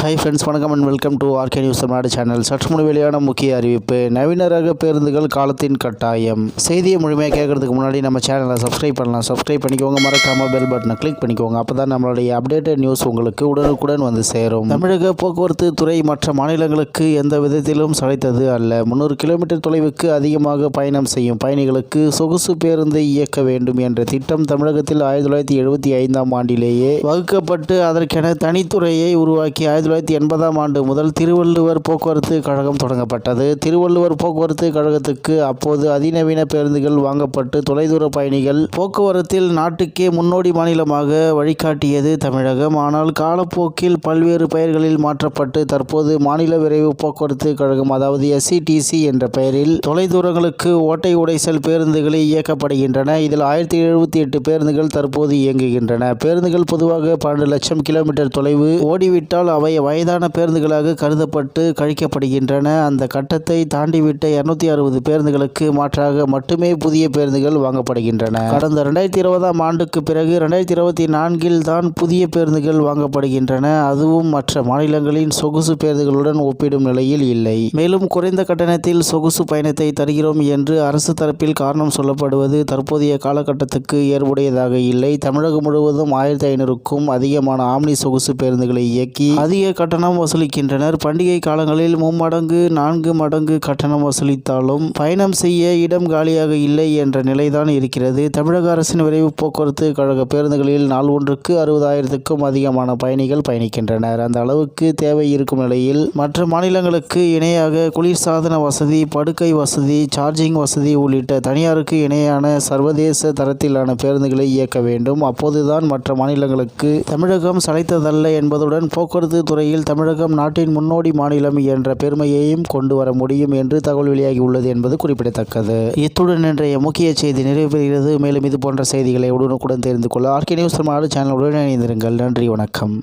Hi friends வணக்கம் and welcome to RK news Tamil Nadu channel சற்று முன் வெளியான முக்கிய அறிவிப்பு நவீன ரக பேருந்துகள் காலத்தின் கட்டாயம். செய்தியை முழுமையாக கேட்கறதுக்கு முன்னாடி நம்ம சேனலை சப்ஸ்கிரைப் பண்ணலாம். சப்ஸ்கிரைப் பண்ணிக்கோங்க மறக்காம பெல் பட்டனை கிளிக் பண்ணிக்கோங்க. அப்போ தான் நம்மளுடைய அப்டேட்டட் நியூஸ் உங்களுக்கு உடனுக்குடன் வந்து சேரும். தமிழக போக்குவரத்து துறை மற்ற மாநிலங்களுக்கு எந்த விதத்திலும் சளைத்தது அல்ல. முந்நூறு கிலோமீட்டர் தொலைவுக்கு அதிகமாக பயணம் செய்யும் பயணிகளுக்கு சொகுசு பேருந்தை இயக்க வேண்டும் என்ற திட்டம் தமிழகத்தில் ஆயிரத்தி தொள்ளாயிரத்தி எழுபத்தி ஐந்தாம் ஆண்டிலேயே வகுக்கப்பட்டு அதற்கென தனித்துறையை உருவாக்கி ஆயிரத்தி தொள்ளாயிரத்தி எண்பதாம் ஆண்டு முதல் திருவள்ளுவர் போக்குவரத்து கழகம் தொடங்கப்பட்டது. திருவள்ளுவர் போக்குவரத்து கழகத்துக்கு அப்போது அதிநவீன பேருந்துகள் வாங்கப்பட்டு தொலைதூர பயணிகள் போக்குவரத்தில் நாட்டுக்கே முன்னோடி மாநிலமாக வழிகாட்டியது தமிழகம். ஆனால் காலப்போக்கில் பல்வேறு பெயர்களில் மாற்றப்பட்டு தற்போது மாநில விரைவு போக்குவரத்து கழகம் அதாவது எஸ்சிடிசி என்ற பெயரில் தொலைதூரங்களுக்கு ஓட்டை உடைசல் பேருந்துகளை இயக்கப்படுகின்றன. இதில் ஆயிரத்தி எழுபத்தி எட்டு பேருந்துகள் தற்போது இயங்குகின்றன. பேருந்துகள் பொதுவாக பன்னெண்டு லட்சம் கிலோமீட்டர் தொலைவு. ஓடிவிட்டால் அவை வயதான பேருந்துகளாக கருதப்பட்டு கழிக்கப்படுகின்றன. அந்த கட்டத்தை தாண்டிவிட்ட இருநூத்தி அறுபது பேருந்துகளுக்கு மாற்றாக மட்டுமே புதிய பேருந்துகள் வாங்கப்படுகின்றன. கடந்த ரெண்டாயிரத்தி இருபதாம் ஆண்டுக்கு பிறகு ரெண்டாயிரத்தி இருபத்தி நான்கில் தான் புதிய பேருந்துகள் வாங்கப்படுகின்றன. அதுவும் மற்ற மாநிலங்களின் சொகுசு பேருந்துகளுடன் ஒப்பிடும் நிலையில் இல்லை. மேலும் குறைந்த கட்டணத்தில் சொகுசு பயணத்தை தருகிறோம் என்று அரசு தரப்பில் காரணம் சொல்லப்படுவது தற்போதைய காலகட்டத்துக்கு ஏற்புடையதாக இல்லை. தமிழகம் முழுவதும் ஆயிரத்தி ஐநூறுக்கும் அதிகமான ஆம்னி சொகுசு பேருந்துகளை இயக்கி அதிக கட்டணம் வசூலிக்கின்றனர். பண்டிகை காலங்களில் மும்மடங்கு நான்கு மடங்கு கட்டணம் வசூலித்தாலும் பயணம் செய்ய இடம் காலியாக இல்லை என்ற நிலைதான் இருக்கிறது. தமிழக அரசின் விரைவு போக்குவரத்து கழக பேருந்துகளில் நாள் ஒன்றுக்கு அறுபதாயிரத்துக்கும் அதிகமான பயணிகள் பயணிக்கின்றனர். அந்த அளவுக்கு தேவை இருக்கும் நிலையில் மற்ற மாநிலங்களுக்கு இணையாக குளிர்சாதன வசதி படுக்கை வசதி சார்ஜிங் வசதி உள்ளிட்ட தனியாருக்கு இணையான சர்வதேச தரத்திலான பேருந்துகளை இயக்க வேண்டும். அப்போதுதான் மற்ற மாநிலங்களுக்கு தமிழகம் சளைத்ததல்ல என்பதுடன் போக்குவரத்து துறை துறையில் தமிழகம் நாட்டின் முன்னோடி மாநிலம் என்ற பெருமையையும் கொண்டு வர முடியும் என்று தகவல் வெளியாகி உள்ளது என்பது குறிப்பிடத்தக்கது. இத்துடன் இன்றைய முக்கிய செய்தி நிறைவு பெறுகிறது மேலும் இது போன்ற செய்திகளை உடனுக்குடன் தெரிந்து கொள்ள ஆர்கே நியூஸ் தமிழ்நாடு சேனலுடன் இணைந்திருங்கள். நன்றி வணக்கம்.